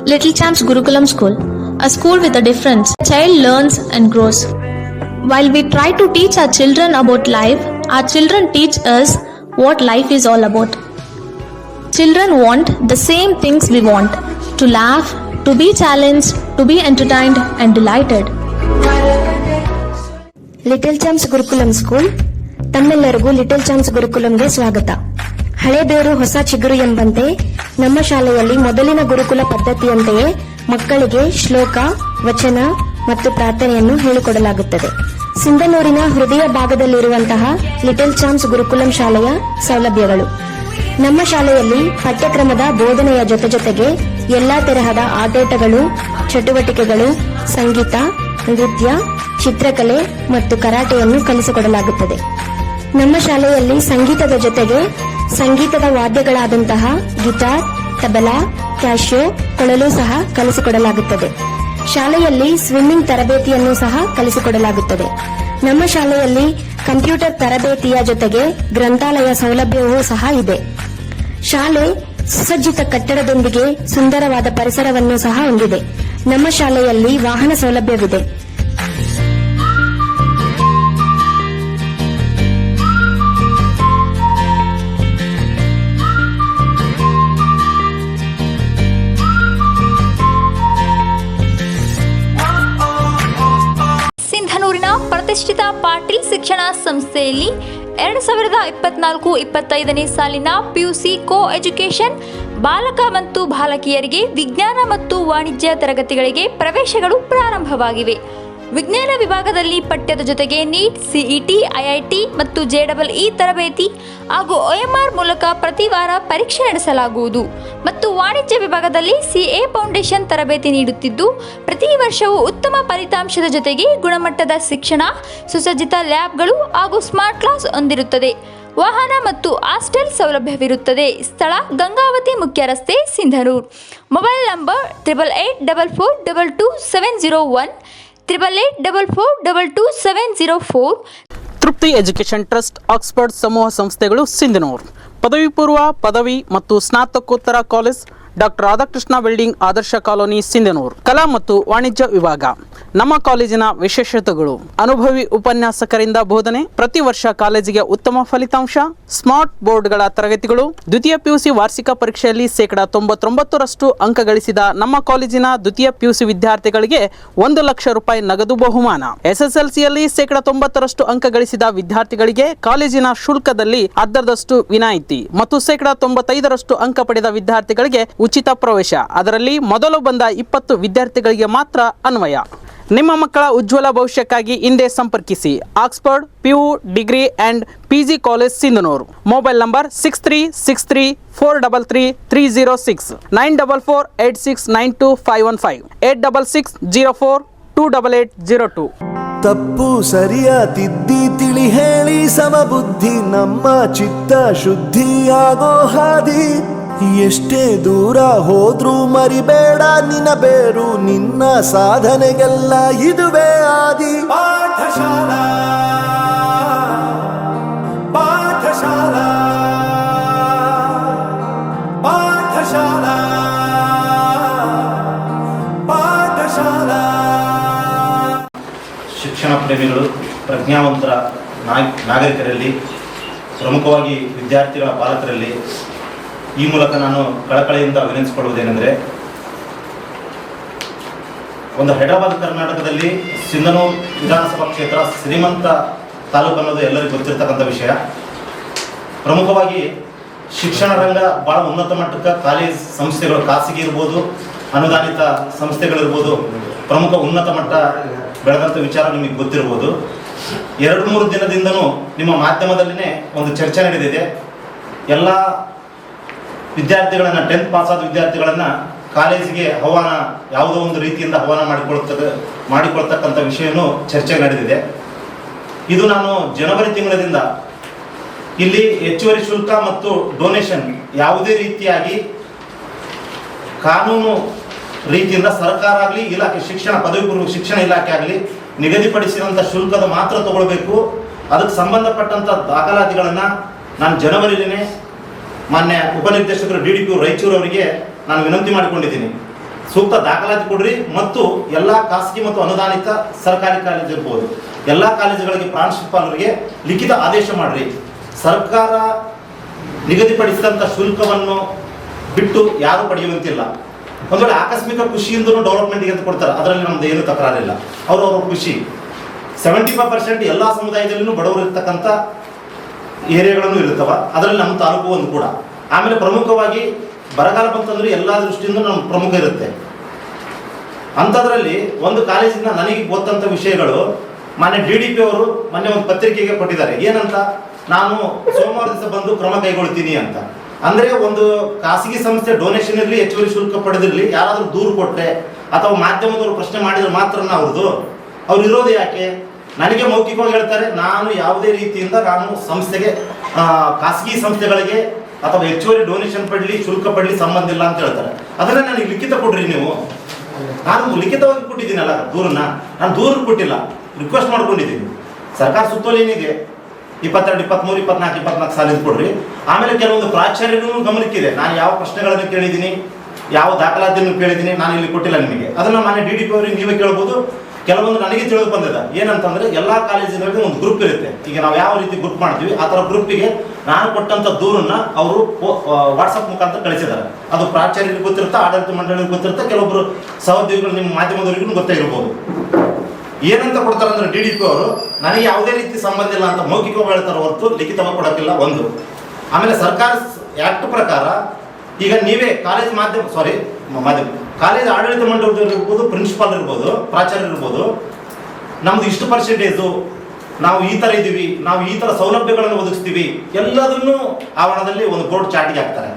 Little Champs Gurukulam School, a school with a difference. A child learns and grows. While we try to teach our children about life, our children teach us what life is all about. Children want the same things we want to laugh, to be challenged, to be entertained and delighted. Little champs Gurukulam school ತಮ್ಮೆಲ್ಲರಿಗೂ little ಚಾಮ್ಸ್ ಗುರುಕುಲಂಗೆ ಸ್ವಾಗತ ಹಳೆ ಬೇರು ಹೊಸ ಚಿಗುರು ಎಂಬಂತೆ ನಮ್ಮ ಶಾಲೆಯಲ್ಲಿ ಮೊದಲಿನ ಗುರುಕುಲ ಪದ್ಧತಿಯಂತೆಯೇ ಮಕ್ಕಳಿಗೆ ಶ್ಲೋಕ, ವಚನ ಮತ್ತು ಪ್ರಾರ್ಥನೆಯನ್ನು ಹೇಳಿಕೊಡಲಾಗುತ್ತದೆ. ಸಿಂಧನೂರಿನ ಹೃದಯ ಭಾಗದಲ್ಲಿರುವಂತಹ ಲಿಟಲ್ ಚಾಮ್ಸ್ ಗುರುಕುಲಂ ಶಾಲೆಯ ಸೌಲಭ್ಯಗಳು. ನಮ್ಮ ಶಾಲೆಯಲ್ಲಿ ಪಠ್ಯಕ್ರಮದ ಬೋಧನೆಯ ಜೊತೆ ಜೊತೆಗೆ ಎಲ್ಲಾ ತರಹದ ಆಟೋಟಗಳು ಚಟುವಟಿಕೆಗಳು, ಸಂಗೀತ, ನೃತ್ಯ, ಚಿತ್ರಕಲೆ ಮತ್ತು ಕರಾಟೆಯನ್ನು ಕಲಿಸಿಕೊಡಲಾಗುತ್ತದೆ. ನಮ್ಮ ಶಾಲೆಯಲ್ಲಿ ಸಂಗೀತದ ಜೊತೆಗೆ ಸಂಗೀತದ ವಾದ್ಯಗಳಾದಂತಹ ಗಿಟಾರ್, ತಬಲಾ ಕ್ಯಾಶಿಯೋ ಕೊಳಲು ಸಹ ಕಲಿಸಿಕೊಡಲಾಗುತ್ತದೆ. ಶಾಲೆಯಲ್ಲಿ ಸ್ವಿಮ್ಮಿಂಗ್ ತರಬೇತಿಯನ್ನು ಸಹ ಕಲಿಸಿಕೊಡಲಾಗುತ್ತದೆ. ನಮ್ಮ ಶಾಲೆಯಲ್ಲಿ ಕಂಪ್ಯೂಟರ್ ತರಬೇತಿಯ ಜೊತೆಗೆ ಗ್ರಂಥಾಲಯ ಸೌಲಭ್ಯವೂ ಸಹ ಇದೆ. ಶಾಲೆ ಸುಸಜ್ಜಿತ ಕಟ್ಟಡದೊಂದಿಗೆ ಸುಂದರವಾದ ಪರಿಸರವನ್ನು ಸಹ ಹೊಂದಿದೆ. ನಮ್ಮ ಶಾಲೆಯಲ್ಲಿ ವಾಹನ ಸೌಲಭ್ಯವಿದೆ. ಸಂಸ್ಥೆಯಲ್ಲಿ ಎರಡು ಸಾವಿರದ ಇಪ್ಪತ್ನಾಲ್ಕು ಇಪ್ಪತ್ತೈದನೇ ಸಾಲಿನ ಪಿಯುಸಿ ಕೋ ಎಜುಕೇಷನ್ ಬಾಲಕ ಮತ್ತು ಬಾಲಕಿಯರಿಗೆ ವಿಜ್ಞಾನ ಮತ್ತು ವಾಣಿಜ್ಯ ತರಗತಿಗಳಿಗೆ ಪ್ರವೇಶಗಳು ಪ್ರಾರಂಭವಾಗಿವೆ. ವಿಜ್ಞಾನ ವಿಭಾಗದಲ್ಲಿ ಪಠ್ಯದ ಜೊತೆಗೆ ನೀಟ್ ಸಿಇಟಿ ಐಐಟಿ ಮತ್ತು ಜೆಡಬಲ್ ಇ ತರಬೇತಿ ಹಾಗೂ ಒಎಂಆರ್ ಮೂಲಕ ಪ್ರತಿ ವಾರ ಪರೀಕ್ಷೆ ನಡೆಸಲಾಗುವುದು. ಮತ್ತು ವಾಣಿಜ್ಯ ವಿಭಾಗದಲ್ಲಿ ಸಿಎ ಫೌಂಡೇಶನ್ ತರಬೇತಿ ನೀಡುತ್ತಿದ್ದು, ಪ್ರತಿ ವರ್ಷವೂ ಉತ್ತಮ ಫಲಿತಾಂಶದ ಜೊತೆಗೆ ಗುಣಮಟ್ಟದ ಶಿಕ್ಷಣ, ಸುಸಜ್ಜಿತ ಲ್ಯಾಬ್ಗಳು ಹಾಗೂ ಸ್ಮಾರ್ಟ್ ಕ್ಲಾಸ್ ಹೊಂದಿರುತ್ತದೆ. ವಾಹನ ಮತ್ತು ಹಾಸ್ಟೆಲ್ ಸೌಲಭ್ಯವಿರುತ್ತದೆ. ಸ್ಥಳ ಗಂಗಾವತಿ ಮುಖ್ಯ ರಸ್ತೆ, Sindhanur. Mobile number triple eight double four double two seven zero one triple eight double four double two seven zero four Trupti education trust, Oxford ಸಮೂಹ ಸಂಸ್ಥೆಗಳು ಸಿಂಧನೂರು. ಪದವಿ ಪೂರ್ವ, ಪದವಿ ಮತ್ತು ಸ್ನಾತಕೋತ್ತರ college doctor Radhakrishna building Adarsh colony Sindhanur. ಕಲಾ ಮತ್ತು ವಾಣಿಜ್ಯ ವಿಭಾಗ. ನಮ್ಮ ಕಾಲೇಜಿನ ವಿಶೇಷತೆಗಳು. ಅನುಭವಿ ಉಪನ್ಯಾಸಕರಿಂದ ಬೋಧನೆ, ಪ್ರತಿ ವರ್ಷ ಕಾಲೇಜಿಗೆ ಉತ್ತಮ ಫಲಿತಾಂಶ, ಸ್ಮಾರ್ಟ್ ಬೋರ್ಡ್ಗಳ ತರಗತಿಗಳು, ದ್ವಿತೀಯ ಪಿಯುಸಿ ವಾರ್ಷಿಕ ಪರೀಕ್ಷೆಯಲ್ಲಿ ಶೇಕಡ ತೊಂಬತ್ತೊಂಬತ್ತರಷ್ಟು ಅಂಕ ಗಳಿಸಿದ ನಮ್ಮ ಕಾಲೇಜಿನ ದ್ವಿತೀಯ ಪಿಯುಸಿ ವಿದ್ಯಾರ್ಥಿಗಳಿಗೆ ಒಂದು ಲಕ್ಷ ರೂಪಾಯಿ ನಗದು ಬಹುಮಾನ. ಎಸ್ಎಸ್ಎಲ್ಸಿಯಲ್ಲಿ ಶೇಕಡಾ ತೊಂಬತ್ತರಷ್ಟು ಅಂಕ ಗಳಿಸಿದ ವಿದ್ಯಾರ್ಥಿಗಳಿಗೆ ಕಾಲೇಜಿನ ಶುಲ್ಕದಲ್ಲಿ ಅರ್ಧದಷ್ಟು ವಿನಾಯಿತಿ ಮತ್ತು ಶೇಕಡ ತೊಂಬತ್ತೈದರಷ್ಟು ಅಂಕ ಪಡೆದ ವಿದ್ಯಾರ್ಥಿಗಳಿಗೆ ಉಚಿತ ಪ್ರವೇಶ. ಅದರಲ್ಲಿ ಮೊದಲು ಬಂದ ಇಪ್ಪತ್ತು ವಿದ್ಯಾರ್ಥಿಗಳಿಗೆ ಮಾತ್ರ ಅನ್ವಯ. ನಿಮ್ಮ ಮಕ್ಕಳ ಉಜ್ವಲ ಭವಿಷ್ಯಕ್ಕಾಗಿ ಹಿಂದೆ ಸಂಪರ್ಕಿಸಿ. Oxford PU degree and PG college Sindhanur. Mobile number six three six three four double three three zero six nine double four eight six nine two five one five eight double six zero four two double eight zero two ತಪ್ಪು ಸರಿಯ ತಿದ್ದಿ ತಿಳಿ ಹೇಳಿ ಸಮಬುದ್ಧಿ ನಮ್ಮ ಚಿತ್ತ ಶುದ್ಧಿಯಾಗೋ ಹಾದಿ. ಎಷ್ಟೇ ದೂರ ಹೋದ್ರೂ ಮರಿಬೇಡ ನಿನ್ನ ಬೇರು ನಿನ್ನ ಸಾಧನೆಗೆಲ್ಲ ಇದುವೇ ಆದಿ. ಪಾಠಶಾಲಾ ಪಾಠಶಾಲಾ ಪಾಠಶಾಲಾ ಪಾಠಶಾಲಾ. ಶಿಕ್ಷಣ ಪ್ರೇಮಿಗಳು ಪ್ರಜ್ಞಾವಂತರ ನಾಗ್ ನಾಗರಿಕರಲ್ಲಿ ಪ್ರಮುಖವಾಗಿ ವಿದ್ಯಾರ್ಥಿಗಳ ಪಾಲಕರಲ್ಲಿ ಈ ಮೂಲಕ ನಾನು ಕಳಕಳಿಯಿಂದ ವಿನಂತಿಸಿಕೊಳ್ಳುವುದೇನೆಂದರೆ ಒಂದು ಹೈದರಾಬಾದ್ ಕರ್ನಾಟಕದಲ್ಲಿ ಸಿಂಧನೂರು ವಿಧಾನಸಭಾ ಕ್ಷೇತ್ರ ಶ್ರೀಮಂತ ತಾಲೂಕು ಅನ್ನೋದು ಎಲ್ಲರಿಗೂ ಗೊತ್ತಿರತಕ್ಕಂಥ ವಿಷಯ. ಪ್ರಮುಖವಾಗಿ ಶಿಕ್ಷಣ ರಂಗ ಭಾಳ ಉನ್ನತ ಮಟ್ಟಕ್ಕೆ ಕಾಲೇಜ್ ಸಂಸ್ಥೆಗಳು ಖಾಸಗಿ ಇರ್ಬೋದು, ಅನುದಾನಿತ ಸಂಸ್ಥೆಗಳಿರ್ಬೋದು, ಪ್ರಮುಖ ಉನ್ನತ ಮಟ್ಟ ಬೆಳೆದಂಥ ವಿಚಾರ ನಿಮಗೆ ಗೊತ್ತಿರ್ಬೋದು ಎರಡು ಮೂರು ದಿನದಿಂದನೂ ನಿಮ್ಮ ಮಾಧ್ಯಮದಲ್ಲಿನೇ ಒಂದು ಚರ್ಚೆ ನಡೆದಿದೆ. ಎಲ್ಲ ವಿದ್ಯಾರ್ಥಿಗಳನ್ನು ಟೆಂತ್ ಪಾಸ್ ಆದ ವಿದ್ಯಾರ್ಥಿಗಳನ್ನು ಕಾಲೇಜಿಗೆ ಆಹ್ವಾನ ಯಾವುದೋ ಒಂದು ರೀತಿಯಿಂದ ಆಹ್ವಾನ ಮಾಡಿಕೊಳ್ತಕ್ಕ ಮಾಡಿಕೊಳ್ತಕ್ಕಂಥ ವಿಷಯನೂ ಚರ್ಚೆ ನಡೆದಿದೆ. ಇದು ನಾನು ಜನವರಿ ತಿಂಗಳಿಂದ ಇಲ್ಲಿ ಹೆಚ್ಚುವರಿ ಶುಲ್ಕ ಮತ್ತು ಡೊನೇಷನ್ ಯಾವುದೇ ರೀತಿಯಾಗಿ ಕಾನೂನು ರೀತಿಯಿಂದ ಸರ್ಕಾರ ಆಗಲಿ ಇಲಾಖೆ ಶಿಕ್ಷಣ, ಪದವಿ ಪೂರ್ವ ಶಿಕ್ಷಣ ಇಲಾಖೆ ಆಗಲಿ ನಿಗದಿಪಡಿಸಿದಂಥ ಶುಲ್ಕದ ಮಾತ್ರ ತಗೊಳ್ಬೇಕು. ಅದಕ್ಕೆ ಸಂಬಂಧಪಟ್ಟಂಥ ದಾಖಲಾತಿಗಳನ್ನು ನಾನು ಜನವರಿಲಿನೇ ಮಾನ್ಯ ಉಪನಿರ್ದೇಶಕರು ಡಿ ಡಿ ಪಿ ರಾಯಚೂರು ಅವರಿಗೆ ನಾನು ವಿನಂತಿ ಮಾಡಿಕೊಂಡಿದ್ದೀನಿ. ಸೂಕ್ತ ದಾಖಲಾತಿ ಕೊಡ್ರಿ ಮತ್ತು ಎಲ್ಲ ಖಾಸಗಿ ಮತ್ತು ಅನುದಾನಿತ ಸರ್ಕಾರಿ ಕಾಲೇಜು ಇರ್ಬೋದು. ಎಲ್ಲ ಕಾಲೇಜುಗಳಿಗೆ ಪ್ರಾಂಶುಪಾಲರಿಗೆ ಲಿಖಿತ ಆದೇಶ ಮಾಡ್ರಿ. ಸರ್ಕಾರ ನಿಗದಿಪಡಿಸಿದಂಥ ಶುಲ್ಕವನ್ನು ಬಿಟ್ಟು ಯಾರು ಪಡೆಯುವಂತಿಲ್ಲ. ಒಂದು ವೇಳೆ ಆಕಸ್ಮಿಕ ಖುಷಿಯಿಂದ ಡೆವಲಪ್ಮೆಂಟ್ಗೆ ಅಂತ ಕೊಡ್ತಾರೆ. ಅದರಲ್ಲಿ ನಮ್ದು ಏನು ತಕರಾರಿಲ್ಲ. ಅವರು ಅವ್ರ ಖುಷಿ ಸೆವೆಂಟಿ ಫೈವ್ ಪರ್ಸೆಂಟ್ ಎಲ್ಲ ಸಮುದಾಯದಲ್ಲೂ ಬಡವರು ಇರ್ತಕ್ಕಂಥ ಏರಿಯಾಗಳನ್ನು ಇರುತ್ತವ, ಅದರಲ್ಲಿ ನಮ್ಮ ತಾಲೂಕು ಒಂದು ಕೂಡ. ಆಮೇಲೆ ಪ್ರಮುಖವಾಗಿ ಬರಗಾಲ ಬಂತಂದ್ರೆ ಎಲ್ಲ ದೃಷ್ಟಿಯಿಂದ ನಮ್ಮ ಪ್ರಮುಖ ಇರುತ್ತೆ. ಅಂಥದ್ರಲ್ಲಿ ಒಂದು ಕಾಲೇಜಿನ ನನಗೆ ಗೊತ್ತಂತ ವಿಷಯಗಳು, ಮಾನ್ಯ ಡಿ ಡಿ ಪಿ ಅವರು ಮೊನ್ನೆ ಒಂದು ಪತ್ರಿಕೆಗೆ ಕೊಟ್ಟಿದ್ದಾರೆ. ಏನಂತ? ನಾನು ಸೋಮವಾರ ದಿವಸ ಬಂದು ಕ್ರಮ ಕೈಗೊಳ್ತೀನಿ ಅಂತ. ಅಂದ್ರೆ ಒಂದು ಖಾಸಗಿ ಸಂಸ್ಥೆ ಡೊನೇಷನ್ ಇರಲಿ, ಹೆಚ್ಚುವರಿ ಶುಲ್ಕ ಪಡೆದಿರಲಿ, ಯಾರಾದರೂ ದೂರು ಕೊಟ್ಟರೆ ಅಥವಾ ಮಾಧ್ಯಮದವರು ಪ್ರಶ್ನೆ ಮಾಡಿದ್ರೆ ಮಾತ್ರ ಅವ್ರದ್ದು. ಅವ್ರು ಇರೋದು ಯಾಕೆ? ನನಗೆ ಮೌಖಿಕವಾಗಿ ಹೇಳ್ತಾರೆ, ನಾನು ಯಾವುದೇ ರೀತಿಯಿಂದ ನಾನು ಸಂಸ್ಥೆಗೆ ಖಾಸಗಿ ಸಂಸ್ಥೆಗಳಿಗೆ ಅಥವಾ ಹೆಚ್ಚುವರಿ ಡೊನೇಷನ್ ಪಡಲಿ, ಶುಲ್ಕ ಪಡಲಿ ಸಂಬಂಧ ಇಲ್ಲ ಅಂತ ಹೇಳ್ತಾರೆ. ಅದನ್ನ ನನಗೆ ಲಿಖಿತ ಕೊಡ್ರಿ ನೀವು. ನಾನು ಲಿಖಿತವಾಗಿ ಕೊಟ್ಟಿದ್ದೀನಲ್ಲ ದೂರನ್ನ. ನಾನು ದೂರ ಕೊಟ್ಟಿಲ್ಲ ರಿಕ್ವೆಸ್ಟ್ ಮಾಡ್ಕೊಂಡಿದ್ದೀನಿ. ಸರ್ಕಾರ ಸುತ್ತೋಲೇನಿದೆ ಇಪ್ಪತ್ತೆರಡು ಇಪ್ಪತ್ಮೂರು ಇಪ್ಪತ್ನಾಲ್ಕು ಇಪ್ಪತ್ನಾಲ್ಕು ಸಾಲಿಂದ ಕೊಡ್ರಿ. ಆಮೇಲೆ ಕೆಲವೊಂದು ಪ್ರಾಚಾರ್ಯರು ಗಮನಕ್ಕಿದೆ. ನಾನು ಯಾವ ಪ್ರಶ್ನೆಗಳನ್ನು ಕೇಳಿದ್ದೀನಿ, ಯಾವ ದಾಖಲಾತಿಯನ್ನು ಕೇಳಿದ್ದೀನಿ, ನಾನು ಇಲ್ಲಿ ಕೊಟ್ಟಿಲ್ಲ ನಿಮಗೆ. ಅದನ್ನು ಮಾನ್ಯ ಡಿ ಡಿ ಪಿ ಅವರಿಗೆ ನೀವೇ ಕೇಳ್ಬೋದು. ಕೆಲವೊಂದು ನನಗೆ ತಿಳಿದು ಬಂದಿದೆ. ಏನಂತಂದ್ರೆ ಎಲ್ಲಾ ಕಾಲೇಜಿನಲ್ಲಿ ಒಂದು ಗ್ರೂಪ್ ಇರುತ್ತೆ. ಈಗ ನಾವು ಯಾವ ರೀತಿ ಗ್ರೂಪ್ ಮಾಡ್ತೀವಿ, ಆ ಥರ ಗ್ರೂಪಿಗೆ ನಾನು ಕೊಟ್ಟಂತ ದೂರನ್ನ ಅವರು ವಾಟ್ಸಪ್ ಮುಖಾಂತರ ಕಳಿಸಿದ್ದಾರೆ. ಅದು ಪ್ರಾಚಾರ್ಯರಿಗೆ ಗೊತ್ತಿರುತ್ತೆ, ಆಡಳಿತ ಮಂಡಳಿಗೆ ಗೊತ್ತಿರುತ್ತೆ ಕೆಲವೊಬ್ಬರು ಸಹೋದ್ಯೋಗಿಗಳು ನಿಮ್ಮ ಮಾಧ್ಯಮದವರಿಗೂ ಗೊತ್ತಾಗಿರ್ಬೋದು ಏನಂತ ಕೊಡ್ತಾರೆ ಅಂದ್ರೆ ಡಿ ಡಿ ಪಿ ಅವರು, ನನಗೆ ಯಾವುದೇ ರೀತಿ ಸಂಬಂಧ ಇಲ್ಲ ಅಂತ ಮೌಖಿಕವಾಗಿ ಹೇಳ್ತಾರೆ ಹೊರತು ಲಿಖಿತವಾಗಿ ಕೊಡೋಕ್ಕಿಲ್ಲ, ಒಂದು. ಆಮೇಲೆ ಸರ್ಕಾರ ಆಕ್ಟ್ ಪ್ರಕಾರ ಈಗ ನೀವೇ ಕಾಲೇಜ್ ಮಾಧ್ಯಮ ಸಾರಿ ಮಾಧ್ಯಮ ಕಾಲೇಜ್ ಆಡಳಿತ ಮಂಡಳಿ ಇರ್ಬೋದು ಪ್ರಿನ್ಸಿಪಾಲ್ ಇರ್ಬೋದು ಪ್ರಾಚಾರ್ಯ ಇರ್ಬೋದು ನಮ್ದು ಇಷ್ಟು ಪರ್ಸೆಂಟೇಜು ನಾವು ಈ ಥರ ಇದ್ದೀವಿ ನಾವು ಈ ಥರ ಸೌಲಭ್ಯಗಳನ್ನು ಒದಗಿಸ್ತೀವಿ ಎಲ್ಲದನ್ನು ಆವರಣದಲ್ಲಿ ಒಂದು ಬೋರ್ಡ್ ಚಾಟಿಗೆ ಹಾಕ್ತಾರೆ.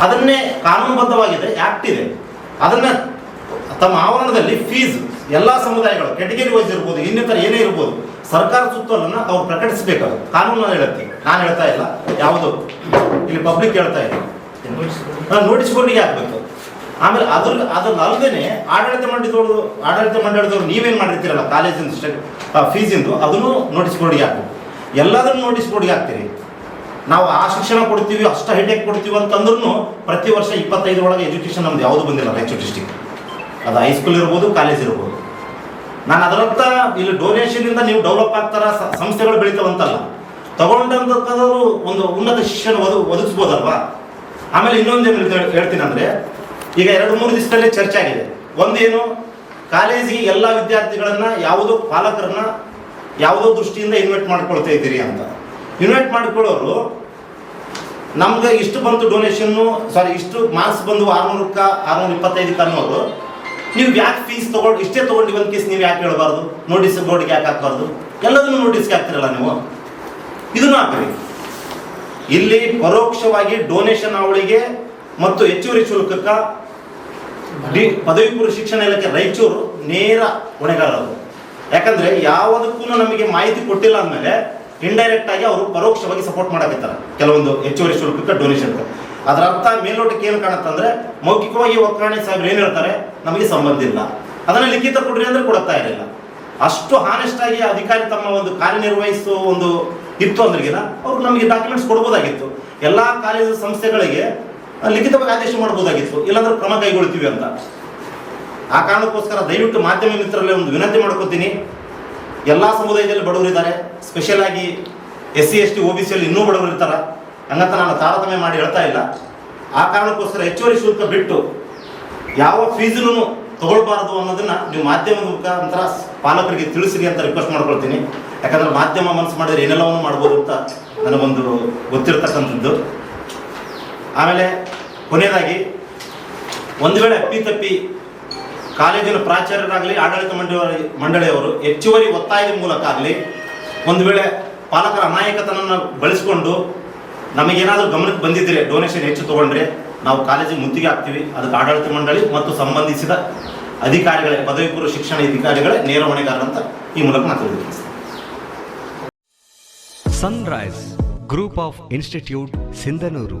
ಅದನ್ನೇ ಕಾನೂನುಬದ್ಧವಾಗಿದೆ ಆ್ಯಕ್ಟ್ ಇದೆ. ಅದನ್ನ ತಮ್ಮ ಆವರಣದಲ್ಲಿ ಫೀಸ್ ಎಲ್ಲ ಸಮುದಾಯಗಳು ಕೆಟಗರಿ ವೈಸ್ ಇರ್ಬೋದು ಇನ್ನಿತರ ಏನೇ ಇರ್ಬೋದು ಸರ್ಕಾರ ಸುತ್ತೋಲನ್ನ ಅವ್ರು ಪ್ರಕಟಿಸಬೇಕು ಅದು ಕಾನೂನು ಹೇಳುತ್ತೆ ನಾನು ಹೇಳ್ತಾ ಇಲ್ಲ ಯಾವುದು ಇಲ್ಲಿ ಪಬ್ಲಿಕ್ ಹೇಳ್ತಾ ಇಲ್ಲ. ನೋಟಿಸ್ ಬೋರ್ಡಿಗೆ ಹಾಕ್ಬೇಕು ಆಮೇಲೆ ಅದ್ರ ಅದನ್ನ ಅಲ್ಲದೆ ಆಡಳಿತ ಮಂಡಳಿದವರು ಆಡಳಿತ ಮಂಡಳಿದವರು ನೀವೇನು ಮಾಡಿರ್ತೀರಲ್ಲ ಕಾಲೇಜಿನ ಫೀಸಿಂದು ಅದನ್ನು ನೋಟಿಸ್ ಬೋರ್ಡಿಗೆ ಹಾಕಬೇಕು. ಎಲ್ಲದನ್ನು ನೋಟಿಸ್ ಬೋರ್ಡಿಗೆ ಹಾಕ್ತೀರಿ. ನಾವು ಆ ಶಿಕ್ಷಣ ಕೊಡ್ತೀವಿ, ಅಷ್ಟು ಹೈಟೆಕ್ ಕೊಡ್ತೀವಿ ಅಂತಂದ್ರೂ ಪ್ರತಿ ವರ್ಷ ಇಪ್ಪತ್ತೈದು ಒಳಗೆ ಎಜುಕೇಷನ್ ನಮ್ದು ಯಾವುದು ಬಂದಿಲ್ಲ ರಾಯಚೂರು ಡಿಸ್ಟಿಕ್ ಅದು ಹೈಸ್ಕೂಲ್ ಇರ್ಬೋದು ಕಾಲೇಜ್ ಇರ್ಬೋದು. ನಾನು ಅದರರ್ಥ ಇಲ್ಲಿ ಡೊನೇಷನಿಂದ ನೀವು ಡೆವಲಪ್ ಆಗ್ತಾರ ಸಂಸ್ಥೆಗಳು ಬೆಳಿತಾವಂತಲ್ಲ. ತಗೊಂಡಂತವರು ಒಂದು ಉನ್ನತ ಶಿಕ್ಷಣ ಒದ, ಒದಗಿಸ್ಬೋದಲ್ವಾ? ಆಮೇಲೆ ಇನ್ನೊಂದು ಏನು ಹೇಳ್ತೀನಿ ಅಂದ್ರೆ ಈಗ ಎರಡು ಮೂರು ದಿವಸದಲ್ಲೇ ಚರ್ಚೆ ಆಗಿದೆ. ಒಂದೇನು ಕಾಲೇಜಿಗೆ ಎಲ್ಲ ವಿದ್ಯಾರ್ಥಿಗಳನ್ನ ಯಾವುದೋ ಪಾಲಕರನ್ನ ಯಾವುದೋ ದೃಷ್ಟಿಯಿಂದ ಇನ್ವೈಟ್ ಮಾಡ್ಕೊಳ್ತಾ ಇದ್ದೀರಿ ಅಂತ. ಇನ್ವೈಟ್ ಮಾಡ್ಕೊಳ್ಳೋರು ನಮ್ಗೆ ಇಷ್ಟು ಬಂತು ಡೊನೇಷನ್ನು ಸಾರಿ ಇಷ್ಟು ಮಾರ್ಕ್ಸ್ ಬಂದು ಆರ್ನೂರು ಆರ್ನೂರ ಇಪ್ಪತ್ತೈದಕ್ಕೆ ಅನ್ನೋರು, ನೀವು ಯಾಕೆ ಫೀಸ್ ತೊಗೊಂಡು ಇಷ್ಟೇ ತಗೊಂಡು ಒಂದು ಕೇಸ್ ನೀವು ಯಾಕೆ ಹೇಳಬಾರ್ದು? ನೋಟಿಸ್ ಬೋರ್ಡ್ಗೆ ಯಾಕೆ ಹಾಕ್ಬಾರ್ದು? ಎಲ್ಲದನ್ನು ನೋಟಿಸ್ಗೆ ಹಾಕ್ತಿರಲ್ಲ ನೀವು? ಇದನ್ನು ಹಾಕ್ರಿ. ಇಲ್ಲಿ ಪರೋಕ್ಷವಾಗಿ ಡೊನೇಷನ್ ಅವಳಿಗೆ ಮತ್ತು ಹೆಚ್ಚುವರಿ ಶುಲ್ಕಕ್ಕ ಡಿ ಪದವಿ ಪೂರ್ವ ಶಿಕ್ಷಣ ಇಲಾಖೆ ರಾಯಚೂರು ನೇರ ಹೊಣೆಗಾರರು. ಯಾಕಂದ್ರೆ ಯಾವುದಕ್ಕೂ ನಮಗೆ ಮಾಹಿತಿ ಕೊಟ್ಟಿಲ್ಲ ಅಂದಮೇಲೆ ಇಂಡೈರೆಕ್ಟ್ ಆಗಿ ಅವರು ಪರೋಕ್ಷವಾಗಿ ಸಪೋರ್ಟ್ ಮಾಡಕತ್ತಾರೆ. ಕೆಲವೊಂದು ಹೆಚ್ಚುವರಿ ಶುಲ್ಕಕ್ಕೆ ಡೊನೇಷನ್ ಅದರ ಅರ್ಥ ಮೇಲ್ನೋಟಕ್ಕೆ ಏನು ಕಾಣುತ್ತಂದ್ರೆ ಮೌಖಿಕವಾಗಿ ಒಕ್ಕರಣೆ ಸಾಹೇಬ್ರು ಏನು ಹೇಳ್ತಾರೆ? ನಮಗೆ ಸಂಬಂಧ ಇಲ್ಲ. ಅದನ್ನ ಲಿಖಿತ ಕೊಡ್ರಿ ಅಂದ್ರೆ ಕೊಡ್ತಾ ಇರಲಿಲ್ಲ. ಅಷ್ಟು ಹಾನೆಸ್ಟ್ ಆಗಿ ಅಧಿಕಾರಿ ತಮ್ಮ ಒಂದು ಕಾರ್ಯನಿರ್ವಹಿಸುವ ಒಂದು ಇತ್ತು ಅಂದ್ರಿಗಿನ, ಅವ್ರು ನಮಗೆ ಡಾಕ್ಯುಮೆಂಟ್ಸ್ ಕೊಡ್ಬೋದಾಗಿತ್ತು. ಎಲ್ಲಾ ಕಾಲೇಜು ಸಂಸ್ಥೆಗಳಿಗೆ ಲಿಖಿತವಾಗಿ ಆದೇಶ ಮಾಡ್ಬೋದಾಗಿತ್ತು ಇಲ್ಲಾಂದ್ರೆ ಕ್ರಮ ಕೈಗೊಳ್ತೀವಿ ಅಂತ. ಆ ಕಾರಣಕ್ಕೋಸ್ಕರ ದಯವಿಟ್ಟು ಮಾಧ್ಯಮ ಮಿತ್ರರಲ್ಲಿ ಒಂದು ವಿನಂತಿ ಮಾಡ್ಕೋತೀನಿ. ಎಲ್ಲ ಸಮುದಾಯದಲ್ಲಿ ಬಡವರಿದ್ದಾರೆ ಸ್ಪೆಷಲ್ ಆಗಿ S C, S T O B ಸಿಯಲ್ಲಿ ಇನ್ನೂ ಬಡವರು ಇರ್ತಾರೆ. ಹಂಗಂತ ನಾನು ತಾರತಮ್ಯ ಮಾಡಿ ಹೇಳ್ತಾ ಇಲ್ಲ. ಆ ಕಾರಣಕ್ಕೋಸ್ಕರ ಹೆಚ್ಚುವರಿ ಶುಲ್ಕ ಬಿಟ್ಟು ಯಾವ ಫೀಸನ್ನು ತಗೊಳ್ಬಾರದು ಅನ್ನೋದನ್ನ ನೀವು ಮಾಧ್ಯಮದ ಮುಖಾಂತರ ಪಾಲಕರಿಗೆ ತಿಳಿಸಿರಿ ಅಂತ ರಿಕ್ವೆಸ್ಟ್ ಮಾಡ್ಕೊಳ್ತೀನಿ. ಯಾಕಂದ್ರೆ ಮಾಧ್ಯಮ ಮನಸ್ಸು ಮಾಡಿದ್ರೆ ಏನೆಲ್ಲವನ್ನು ಮಾಡ್ಬೋದು ಅಂತ ನನಗೊಂದು ಗೊತ್ತಿರತಕ್ಕಂಥದ್ದು. ಆಮೇಲೆ ಕೊನೆಯದಾಗಿ, ಒಂದು ವೇಳೆ ಅಪ್ಪಿ ತಪ್ಪಿ ಕಾಲೇಜಿನ ಪ್ರಾಚಾರ್ಯರಾಗಲಿ, ಆಡಳಿತ ಮಂಡಳಿ ಮಂಡಳಿಯವರು ಹೆಚ್ಚುವರಿ ಒತ್ತಾಯದ ಮೂಲಕ ಆಗಲಿ ಒಂದು ವೇಳೆ ಪಾಲಕರ ಅಮಾಯಕತನವನ್ನು ಬಳಸಿಕೊಂಡು ನಮಗೇನಾದರೂ ಗಮನಕ್ಕೆ ಬಂದಿದ್ರೆ ಡೊನೇಷನ್ ಹೆಚ್ಚು ತಗೊಂಡ್ರೆ, ನಾವು ಕಾಲೇಜಿಗೆ ಮುತ್ತಿಗೆ ಹಾಕ್ತೀವಿ. ಅದಕ್ಕೆ ಆಡಳಿತ ಮಂಡಳಿ ಮತ್ತು ಸಂಬಂಧಿಸಿದ ಅಧಿಕಾರಿಗಳೇ, ಪದವಿ ಪೂರ್ವ ಶಿಕ್ಷಣ ಅಧಿಕಾರಿಗಳೇ ನೇರ ಹೊಣೆಗಾರರಂತ ಈ ಮೂಲಕ ತಿಳಿದುಕೊಳ್ತೀನಿ Sunrise group of institute Sindhanur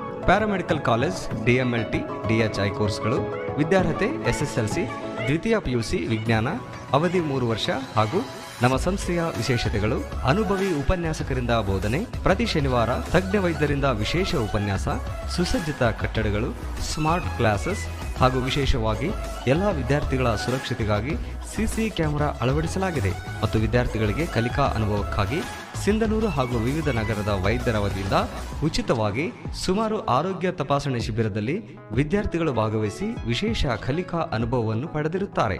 paramedical college DMLT DHI ಕೋರ್ಸ್ಗಳು ವಿದ್ಯಾರ್ಹತೆ ಎಸ್ಎಸ್ಎಲ್ಸಿ ದ್ವಿತೀಯ ಪಿಯುಸಿ ವಿಜ್ಞಾನ, ಅವಧಿ ಮೂರು ವರ್ಷ ಹಾಗೂ ನಮ್ಮ ಸಂಸ್ಥೆಯ ವಿಶೇಷತೆಗಳು, ಅನುಭವಿ ಉಪನ್ಯಾಸಕರಿಂದ ಬೋಧನೆ, ಪ್ರತಿ ಶನಿವಾರ ತಜ್ಞ ವೈದ್ಯರಿಂದ ವಿಶೇಷ ಉಪನ್ಯಾಸ, ಸುಸಜ್ಜಿತ ಕಟ್ಟಡಗಳು, ಸ್ಮಾರ್ಟ್ ಕ್ಲಾಸಸ್ ಹಾಗೂ ವಿಶೇಷವಾಗಿ ಎಲ್ಲ ವಿದ್ಯಾರ್ಥಿಗಳ ಸುರಕ್ಷತೆಗಾಗಿ ಸಿಸಿ ಕ್ಯಾಮೆರಾ ಅಳವಡಿಸಲಾಗಿದೆ. ಮತ್ತು ವಿದ್ಯಾರ್ಥಿಗಳಿಗೆ ಕಲಿಕಾ ಅನುಭವಕ್ಕಾಗಿ ಸಿಂಧನೂರು ಹಾಗೂ ವಿವಿಧ ನಗರದ ವೈದ್ಯರ ವತಿಯಿಂದ ಉಚಿತವಾಗಿ ಸುಮಾರು ಆರೋಗ್ಯ ತಪಾಸಣೆ ಶಿಬಿರದಲ್ಲಿ ವಿದ್ಯಾರ್ಥಿಗಳು ಭಾಗವಹಿಸಿ ವಿಶೇಷ ಕಲಿಕಾ ಅನುಭವವನ್ನು ಪಡೆದಿರುತ್ತಾರೆ.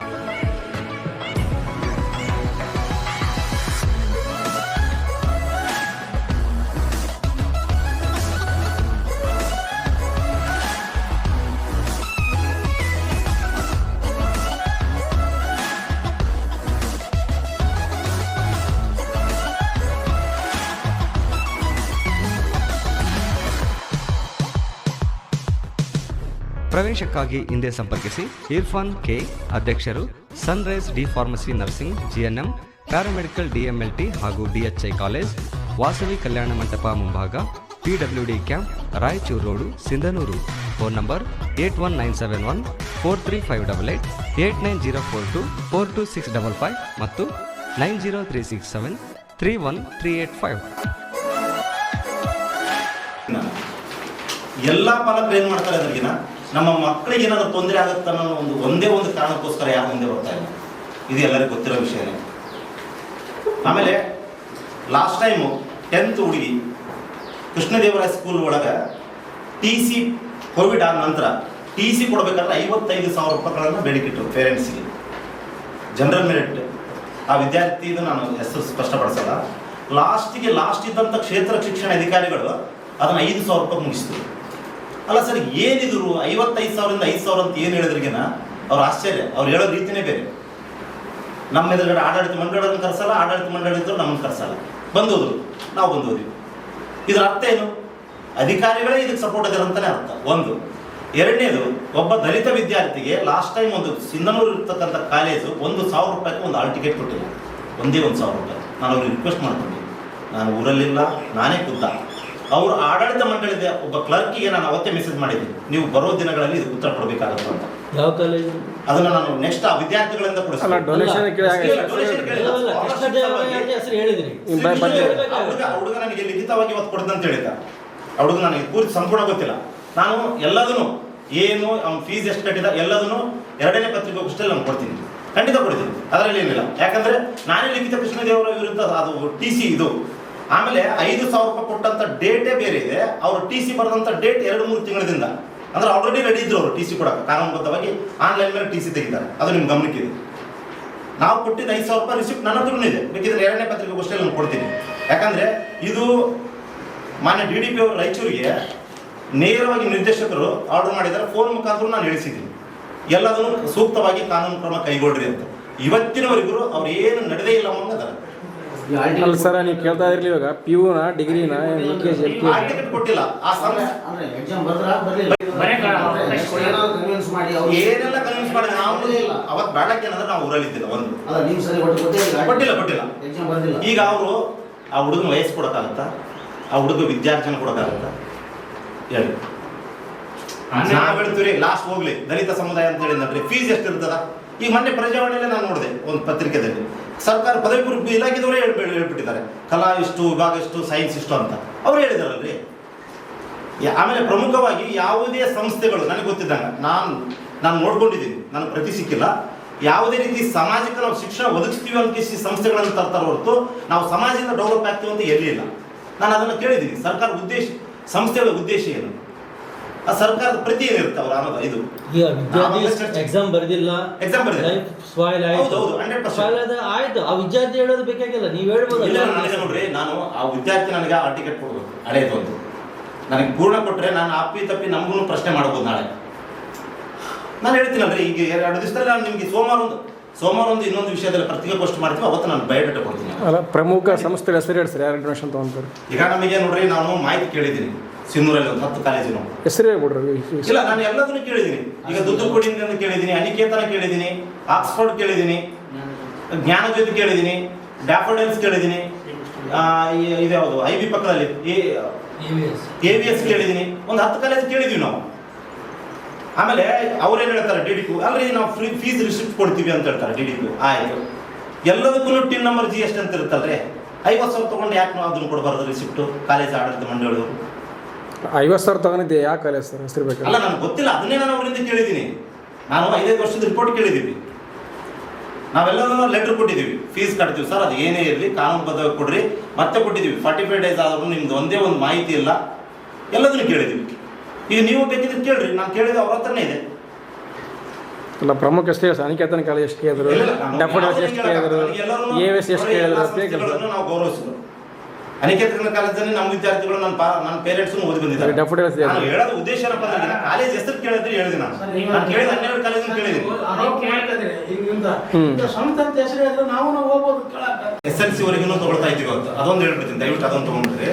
ಪ್ರವೇಶಕ್ಕಾಗಿ ಹಿಂದೆ ಸಂಪರ್ಕಿಸಿ, ಇರ್ಫಾನ್ ಕೆ ಅಧ್ಯಕ್ಷರು, Sunrise D pharmacy nursing, GNM, paramedical DMLT ಹಾಗೂ ಡಿಎಚ್ಐ ಕಾಲೇಜ್, ವಾಸವಿ ಕಲ್ಯಾಣ ಮಂಟಪ ಮುಂಭಾಗ, PWD camp, Raichur road, Sindhanur. Phone number eight one nine seven one four three five double eight eight nine zero four two four two six double five ಮತ್ತು nine zero three six seven three one three eight five. ಎಲ್ಲ ಪಾಲಕರು ಏನು ಮಾಡ್ತಾರೆ ಅದ್ರಿಗಿನ ನಮ್ಮ ಮಕ್ಕಳಿಗೆ ಏನಾದ್ರು ತೊಂದರೆ ಆಗುತ್ತೆ ಅನ್ನೋ ಒಂದು ಒಂದೇ ಒಂದು ಕಾರಣಕ್ಕೋಸ್ಕರ ಯಾರು ಮುಂದೆ ಬರ್ತಾ ಇಲ್ಲ. ಇದು ಎಲ್ಲರಿಗೂ ಗೊತ್ತಿರೋ ವಿಷಯನೇ ಆಮೇಲೆ ಲಾಸ್ಟ್ ಟೈಮು ಟೆಂತ್ ಹುಡುಗಿ ಕೃಷ್ಣದೇವರಾಯ ಸ್ಕೂಲ್ ಒಳಗೆ ಟಿ ಸಿ ಕೋವಿಡ್ ಆದ ನಂತರ ಟಿ ಸಿ ಕೊಡಬೇಕಾದ್ರೆ ಐವತ್ತೈದು ಸಾವಿರ ರೂಪಾಯಿಗಳನ್ನು ಬೇಡಿಕಿಟ್ಟರು ಪೇರೆಂಟ್ಸ್ಗೆ ಜನರಲ್ ಮೆರಿಟ್ ಆ ವಿದ್ಯಾರ್ಥಿದು ನಾನು ಹೆಸರು ಸ್ಪಷ್ಟಪಡಿಸಲ್ಲ. ಲಾಸ್ಟಿಗೆ ಲಾಸ್ಟ್ ಇದ್ದಂಥ ಕ್ಷೇತ್ರ ಶಿಕ್ಷಣ ಅಧಿಕಾರಿಗಳು ಅದನ್ನು ಐದು ಸಾವಿರ ರೂಪಾಯಿ ಮುಗಿಸಿದ್ರು. ಅಲ್ಲ ಸರ್, ಏನಿದ್ರು ಐವತ್ತೈದು ಸಾವಿರದಿಂದ ಐದು ಸಾವಿರ ಅಂತ ಏನು ಹೇಳಿದ್ರಿಗಿನ? ಅವ್ರ ಆಶ್ಚರ್ಯ. ಅವ್ರು ಹೇಳೋ ರೀತಿನೇ ಬೇರೆ. ನಮ್ಮ ಎದುರುಗಡೆ ಆಡಳಿತ ಮಂಡಳಿಯನ್ನು ಕರೆಸಲ್ಲ, ಆಡಳಿತ ಮಂಡಳಿದ್ರು ನಮ್ಮನ್ನು ಕರೆಸಲ್ಲ. ಬಂದೋದ್ರು. ನಾವು ಬಂದೋದ್ವಿ. ಇದರ ಅರ್ಥ ಏನು? ಅಧಿಕಾರಿಗಳೇ ಇದಕ್ಕೆ ಸಪೋರ್ಟ್ ಇದ್ದಾರೆ ಅಂತಾನೆ ಅರ್ಥ. ಒಂದು. ಎರಡನೇದು, ಒಬ್ಬ ದಲಿತ ವಿದ್ಯಾರ್ಥಿಗೆ ಲಾಸ್ಟ್ ಟೈಮ್ ಒಂದು ಸಿಂಧನೂರು ಇರ್ತಕ್ಕಂಥ ಕಾಲೇಜು ಒಂದು ಸಾವಿರ ರೂಪಾಯಿಗೆ ಒಂದು ಆಲ್ ಟಿಕೆಟ್ ಕೊಟ್ಟಿಲ್ಲ. ಒಂದೇ ಒಂದು ಸಾವಿರ ರೂಪಾಯಿ. ನಾನು ಅವ್ರಿಗೆ ರಿಕ್ವೆಸ್ಟ್ ಮಾಡ್ತೀನಿ. ನಾನು ಊರಲ್ಲಿಲ್ಲ, ನಾನೇ ಖುದ್ದ. ಅವರು ಆಡಳಿತ ಮಂಡಳಿದ ಒಬ್ಬ ಕ್ಲರ್ಕಿಗೆ ನಾನು ಅವತ್ತೇ ಮೆಸೇಜ್ ಮಾಡಿದ್ದೀನಿ ನೀವು ಬರೋ ದಿನಗಳಲ್ಲಿ ಇದು ಉತ್ತರ ಕೊಡಬೇಕಾಗುತ್ತೆ ಅಂತ. ಯಾವ ಕಾಲೇಜು ಅದನ್ನ ನಾನು ನೆಕ್ಸ್ಟ್ ಆ ವಿದ್ಯಾರ್ಥಿಗಳಿಂದ ಹುಡುಗ ನನಗೆ ಲಿಖಿತವಾಗಿ ಇವತ್ತು ಕೊಡ್ದು ಅಂತ ಹೇಳಿದ್ದ. ಆ ಹುಡುಗ ನನಗೆ ಪೂರ್ತಿ ಸಂಪೂರ್ಣ ಗೊತ್ತಿಲ್ಲ. ನಾನು ಎಲ್ಲದನ್ನು ಏನು ಅವ್ನ ಫೀಸ್ ಎಷ್ಟು ಕಟ್ಟಿದ ಎಲ್ಲದನ್ನು ಎರಡನೇ ಪತ್ರಿಕೆ ಪುಸ್ತಕದಲ್ಲಿ ನಾನು ಕೊಡ್ತೀನಿ. ಖಂಡಿತ ಕೊಡ್ತೀನಿ. ಅದರಲ್ಲಿ ಏನಿಲ್ಲ. ಯಾಕಂದ್ರೆ ನಾನೇ ಲಿಖಿತ ಕೃಷ್ಣದೇವರ ವಿರುದ್ಧ ಅದು ಟಿ ಸಿ ಇದು. ಆಮೇಲೆ ಐದು ಸಾವಿರ ರೂಪಾಯಿ ಕೊಟ್ಟಂತ ಡೇಟೇ ಬೇರೆ ಇದೆ. ಅವರು ಟಿ ಸಿ ಬರೆದಂತ ಡೇಟ್ ಎರಡು, ಮೂರು ತಿಂಗಳಿಂದ. ಅಂದ್ರೆ ಆಲ್ರೆಡಿ ರೆಡಿ ಇದ್ರು ಅವರು ಟಿ ಸಿ ಕೊಡಕ್ಕೆ. ಕಾನೂನುಬದ್ಧವಾಗಿ ಆನ್ಲೈನ್ ಮೇಲೆ ಟಿ ಸಿ ತೆಗಿದ್ದಾರೆ ಅದು ನಿಮ್ಮ ಗಮನಕ್ಕಿದೆ ನಾವು ಕೊಟ್ಟಿದ್ದ ಐದು ಸಾವಿರ ರೂಪಾಯಿ ರಿಸಿಪ್ಟ್ ನನ್ನ ಹತ್ರನೂ ಇದೆ. ಬೇಕಿದ್ರೆ ಎರಡನೇ ಪತ್ರಿಕೆ ಗೋಷ್ಠಿಯಲ್ಲಿ ನಾನು ಕೊಡ್ತೀನಿ. ಯಾಕಂದ್ರೆ ಇದು ಮಾನ್ಯ ಡಿ ಡಿ ಪಿ ಅವರು ರಾಯಚೂರಿಗೆ ನೇರವಾಗಿ ನಿರ್ದೇಶಕರು ಆರ್ಡರ್ ಮಾಡಿದ್ದಾರೆ. ಫೋನ್ ಮುಖಾಂತರ ನಾನು ಇಳಿಸಿದ್ದೀನಿ ಎಲ್ಲದನ್ನು ಸೂಕ್ತವಾಗಿ ಕಾನೂನು ಕ್ರಮ ಕೈಗೊಳ್ಳ್ರಿ ಅಂತ. ಇವತ್ತಿನವರೆಗೂ ಅವ್ರು ಏನು ನಡೆದೇ ಇಲ್ಲ ಅನ್ನೋದಾರೆ ಅಲ್ಲ ಸರ್ ನೀವು ಕೇಳ್ತಾ ಇರ್ಲಿ ಇವಾಗ. ಪಿ ಯುನ ಡಿಗ್ರಿನ U K G L K ಆ ಟಿಕೆಟ್ ಕೊಟ್ಟಿಲ್ಲ. ಆ ಅಂದ್ರೆ ಎಕ್ಸಾಮ್ ಬರ್ದ್ರ ಬರ್ಲಿಲ್ಲ. ಕನ್ವಿನ್ಸ್ ಮಾಡಿ ಅವ್ರು ಏನೆಲ್ಲ ಕನ್ವಿನ್ಸ್ ಮಾಡಿ ನಾವು ಅವತ್ತು ಬೇಡಕ್ಕೆ ಏನಂದ್ರೆ ನಾವು ಊರಲ್ಲಿದ್ದಿಲ್ಲ ಒಂದು. ಅಲ್ಲ ನೀವು ಸರಿ ಒಟ್ಟು ಗೊತ್ತೇ ಕೊಟ್ಟಿಲ್ಲ ಕೊಟ್ಟಿಲ್ಲ. ಎಕ್ಸಾಮ್ ಬರ್ದಿಲ್ಲ. ಈಗ ಅವರು ಆ ಹುಡುಗನ ವಯಸ್ಸು ಕೊಡಕ್ಕಾಗತ್ತ? ಆ ಹುಡುಗ ವಿದ್ಯಾರ್ಜನೆ ಕೊಡಕ್ಕಾಗತ್ತ? ಹೇಳಿ. ನಾವ್ ಹೇಳ್ತೀವಿ ಲಾಸ್ಟ್ ಹೋಗ್ಲಿ. ದಲಿತ ಸಮುದಾಯ ಅಂತ ಹೇಳಿದ್ರೆ ಫೀಸ್ ಎಷ್ಟು ಇರ್ತದ ಈಗ ಮೊನ್ನೆ ಪ್ರಜಾವಾಣಿಯಲ್ಲಿ ನಾನು ನೋಡಿದೆ ಒಂದು ಪತ್ರಿಕೆದಲ್ಲಿ. ಸರ್ಕಾರ ಪದವಿ ಪೂರ್ವ ಇಲಾಖೆದವರೇ ಹೇಳ್ಬಿಟ್ಟು ಹೇಳ್ಬಿಟ್ಟಿದ್ದಾರೆ. ಕಲಾ ಇಷ್ಟು, ವಿಭಾಗ ಇಷ್ಟು ಸೈನ್ಸ್ ಇಷ್ಟು ಅಂತ. ಅವ್ರು ಹೇಳಿದಾರಲ್ರಿ. ಆಮೇಲೆ ಪ್ರಮುಖವಾಗಿ ಯಾವುದೇ ಸಂಸ್ಥೆಗಳು, ನನಗೆ ಗೊತ್ತಿದ್ದಂಗ, ನಾನು ನಾನು ನೋಡ್ಕೊಂಡಿದ್ದೀನಿ. ನನಗೆ ಪ್ರತಿ ಸಿಕ್ಕಿಲ್ಲ. ಯಾವುದೇ ರೀತಿ ಸಮಾಜಕ್ಕೆ ನಾವು ಶಿಕ್ಷಣ ಒದಗಿಸ್ತೀವಿ ಅಂತ ಸಂಸ್ಥೆಗಳನ್ನು ತರ್ತಾರೆ ಹೊರತು ನಾವು ಸಮಾಜದಿಂದ ಡೆವಲಪ್ ಆಗ್ತೀವಿ ಅಂತ ನಾನು ಅದನ್ನು ಕೇಳಿದ್ದೀನಿ. ಸರ್ಕಾರ ಉದ್ದೇಶ ಸಂಸ್ಥೆಗಳ ಉದ್ದೇಶ ಏನು? ಆ ಸರ್ಕಾರದ ಪ್ರತಿ ಏನಿರ್ತಾವಲ್ಲ ಅವ್ರ ಅನ್ನೋದು ಇದು. ಎಕ್ಸಾಮ್ ಬರ್ದಿಲ್ಲ ಎಕ್ಸಾಮ್ ಬರ್ದಿಲ್ಲ. ಲೈಫ್ ಸ್ಪಾಯ್ಲ್ ಆಯ್ತು. ಹೌದು, ಹೌದು, 100%. ಆಯ್ತು. ಆ ವಿದ್ಯಾರ್ಥಿ ಹೇಳೋದು ಬೇಕಾಗಿಲ್ಲ ನೀವು ಹೇಳ್ಬೋದು. ಇಲ್ಲ ನನಗೆ ನೋಡ್ರಿ ನಾನು ಆ ವಿದ್ಯಾರ್ಥಿ ನನಗೆ ಆ ಟಿಕೆಟ್ ಕೊಡ್ಬೇಕು ಹಳೇದು ಒಂದು ನನಗೆ ಪೂರ್ಣ ಕೊಟ್ರೆ ನಾನು ಅಪ್ಪಿ ತಪ್ಪಿ ನಮಗೂ ಪ್ರಶ್ನೆ ಮಾಡ್ಬೋದು ನಾಳೆ. ನಾನು ಹೇಳ್ತೀನಲ್ರಿ ಈಗ ಎರಡು ದಿವಸದಲ್ಲಿ ನಾನು ನಿಮಗೆ ಸೋಮವಾರ ಒಂದು ಸೋಮವಾರ ಒಂದು ಇನ್ನೊಂದು ವಿಷಯದಲ್ಲಿ ಪತ್ರಿಕಾಗೋಷ್ಠಿ ಮಾಡ್ತೀವಿ ಅವತ್ತು ನಾನು ಬಯೋಡೇಟಾ ಕೊಡ್ತೀನಿ. ಅಲ್ಲ ಪ್ರಮುಖ ಸಂಸ್ಥೆ ಹೆಸರು ಹೇಳಿ ಸರ್ ಯಾರು ತೊಗೊಂತಾರೆ? ಈಗ ನಮಗೆ ನೋಡ್ರಿ ನಾನು ಮಾಹಿತಿ ಕೇಳಿದ್ದೀನಿ. ಸಿನ್ನೂರಲ್ಲಿ ಒಂದು ಹತ್ತು ಕಾಲೇಜಿನ ಹೆಸರು ಹೇಳ್ಬಿಡ್ರಿ ಇಲ್ಲ ನಾನು ಎಲ್ಲದನ್ನು ಕೇಳಿದ್ದೀನಿ. ಈಗ ಅಂತ ಕೇಳಿದ್ದೀನಿ ಅನಿಕೇತನ ಕೇಳಿದ್ದೀನಿ ಆಕ್ಸ್ಫರ್ಡ್ ಕೇಳಿದ್ದೀನಿ ಜ್ಞಾನಜ್ಯೋತಿ ಕೇಳಿದ್ದೀನಿ ಡ್ಯಾಫೋಡಲ್ಸ್ ಕೇಳಿದ್ದೀನಿ ಆ, ಇದ್ಯಾವುದು ಐ ಬಿ ಪಕ್ಕದಲ್ಲಿ ಎ ವಿ ಎಸ್ ಕೇಳಿದ್ದೀನಿ. ಒಂದು ಹತ್ತು ಕಾಲೇಜ್ ಕೇಳಿದೀವಿ ನಾವು. ಆಮೇಲೆ ಅವ್ರೇನು ಹೇಳ್ತಾರೆ ಡಿ ಡಿ ಕ್ಯೂ ಅಲ್ರಿ ನಾವು ಫ್ರೀ ಫೀಸ್ ರಿಸಿಪ್ಟ್ ಕೊಡ್ತೀವಿ ಅಂತ ಹೇಳ್ತಾರೆ ಡಿ ಡಿ ಕ್ಯೂ ಆಯಿತು. ಎಲ್ಲದಕ್ಕೂ ಟಿನ್ ನಂಬರ್ ಜಿ ಎಸ್ ಅಂತ ಇರುತ್ತಲ್ರಿ. ಐವತ್ತು ಸಾವಿರ ತೊಗೊಂಡು ಯಾಕೆ ನಾವು ಅದನ್ನು ಕೊಡಬಾರ್ದು ರಿಸಿಪ್ಟು ಕಾಲೇಜ್ ಆಡಳಿತ ಮಂಡಳಿಯವರು. ಐವತ್ತು ಸಾವಿರ ತಗೊಂಡಿದ್ದೆ ಯಾಕೆ ಕಾಲೇಜ್ ಸರ್? ಹೆಸರು ಬೇಕು? ಅಲ್ಲ ನನಗೆ ಗೊತ್ತಿಲ್ಲ. ಅದನ್ನೇ ನಾನು ಅವರಿಂದ ಕೇಳಿದ್ದೀನಿ. ನಾನು ಐದೈದು ವರ್ಷದ ರಿಪೋರ್ಟ್ ಕೇಳಿದ್ದೀವಿ. ನಾವೆಲ್ಲರೂ ಲೆಟರ್ ಕೊಟ್ಟಿದ್ದೀವಿ. ಫೀಸ್ ಕಟ್ತೀವಿ. ಸರ್ ಅದು ಏನೇ ಇರಲಿ ಕಾನೂನುಬದ್ಧವಾಗಿ ಕೊಡ್ರಿ. ಮತ್ತೆ ಕೊಟ್ಟಿದ್ದೀವಿ. ಫಾರ್ಟಿ ಫೈವ್ ಡೇಸ್ ಆದರೂ ನಿಮ್ದು ಒಂದೇ ಒಂದು ಮಾಹಿತಿ ಇಲ್ಲ. ಎಲ್ಲದನ್ನು ಕೇಳಿದ್ದೀವಿ. ಈಗ ನೀವು ಬೇಕಿದ್ರೆ ಕೇಳ್ರಿ. ನಾನು ಕೇಳಿದ ಅವ್ರ ಹತ್ರನೇ ಇದೆ. ಅಲ್ಲ ಪ್ರಮುಖ ಎಷ್ಟೇ ಅನಿಕೇತನ ಕಾಲೇಜ್ ಎಷ್ಟು ಕೇಳಿದ್ರು ಡೆಫೋಡಲ್ಸ್ ಎಷ್ಟು ಕೇಳಿದ್ರು ಎ ಎಸ್ ಎಷ್ಟು ಕೇಳಿದ್ರು ನಾವು ಗೌರವಿಸಿದ್ರು ಅನಿಕೇತನ ಕಾಲೇಜಲ್ಲಿ ನಮ್ಮ ವಿದ್ಯಾರ್ಥಿಗಳು ನನ್ನ ಪಾ ನನ್ನ ಪೇರೆಂಟ್ಸ್ ಓದಿ ಬಂದಿದ್ದಾರೆ. ನಾನು ಹೇಳೋದು ಉದ್ದೇಶ ಏನಪ್ಪ ಅಂದ್ರೆ ಕಾಲೇಜ್ ಹೆಸರು ಕೇಳಿದ್ರೆ ಹೇಳಿದೆ ನಾನು. ನಾನು ಕೇಳಿದ ಹನ್ನೆರಡು ಕಾಲೇಜ್ ಕೇಳಿದ್ದೀನಿ ನಾವು ಎಸ್ ಎಲ್ ಸಿ ವರೆಗೂ ತಗೊಳ್ತಾ ಇದ್ದೀವಿ ಅಂತ. ಅದೊಂದು ಹೇಳ್ಬಿಡ್ತೀನಿ ದಯವಿಟ್ಟು ಅದೊಂದು ತಗೊಂಡ್ರೆ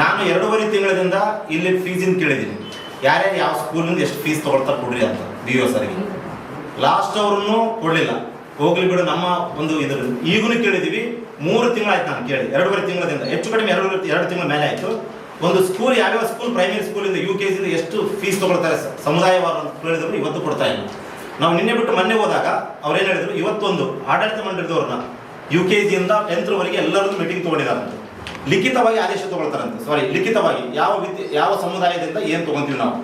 ನಾನು ಎರಡೂವರೆ ತಿಂಗಳಿಂದ ಇಲ್ಲಿ ಫೀಸಿನ ಕೇಳಿದ್ದೀನಿ. ಯಾರ್ಯಾರು ಯಾವ ಸ್ಕೂಲಿಂದ ಎಷ್ಟು ಫೀಸ್ ತಗೊಳ್ತಾರೆ ಕೊಡ್ರಿ ಅಂತ ಬಿ ಒ ಸರ್ಗೆ ಲಾಸ್ಟ್ ಅವ್ರನ್ನು ಕೊಡಲಿಲ್ಲ. ಹೋಗ್ಲಿ ಬಿಡು ನಮ್ಮ ಒಂದು ಇದ್ರ ಈಗೂ ಕೇಳಿದ್ದೀವಿ. ಮೂರು ತಿಂಗಳಾಯ್ತು ನಾನು ಕೇಳಿ ಎರಡೂವರೆ ತಿಂಗಳದಿಂದ, ಹೆಚ್ಚು ಕಡಿಮೆ ಎರಡು ಎರಡು ತಿಂಗಳ ಮೇಲೆ ಆಯಿತು ಒಂದು ಸ್ಕೂಲ್ ಯಾವ್ಯಾವ ಸ್ಕೂಲ್ ಪ್ರೈಮರಿ ಸ್ಕೂಲಿಂದ ಯು ಕೆ ಜಿಯಿಂದ ಎಷ್ಟು ಫೀಸ್ ತಗೊಳ್ತಾರೆ ಸಮುದಾಯವಾರ ಅಂತ ಕೇಳಿದ್ರು ಇವತ್ತು ಕೊಡ್ತಾ ನಾವು ನಿನ್ನೆ ಬಿಟ್ಟು ಮೊನ್ನೆ ಹೋದಾಗ ಅವ್ರೇನು ಹೇಳಿದ್ರು, ಇವತ್ತೊಂದು ಆಡಳಿತ ಮಂಡಳಿದವ್ರನ್ನ ಯು ಕೆ ಜಿಯಿಂದ ಟೆಂತ್ವರೆಗೆ ಎಲ್ಲರದ್ದು ಮೀಟಿಂಗ್ ತೊಗೊಂಡಿದ್ದಾರಂತೆ ಲಿಖಿತವಾಗಿ ಆದೇಶ ತಗೊಳ್ತಾರಂತೆ. ಸಾರಿ ಲಿಖಿತವಾಗಿ ಯಾವ ವಿದ್ಯೆ, ಯಾವ ಸಮುದಾಯದಿಂದ ಏನು ತಗೊಂತೀವಿ ನಾವು?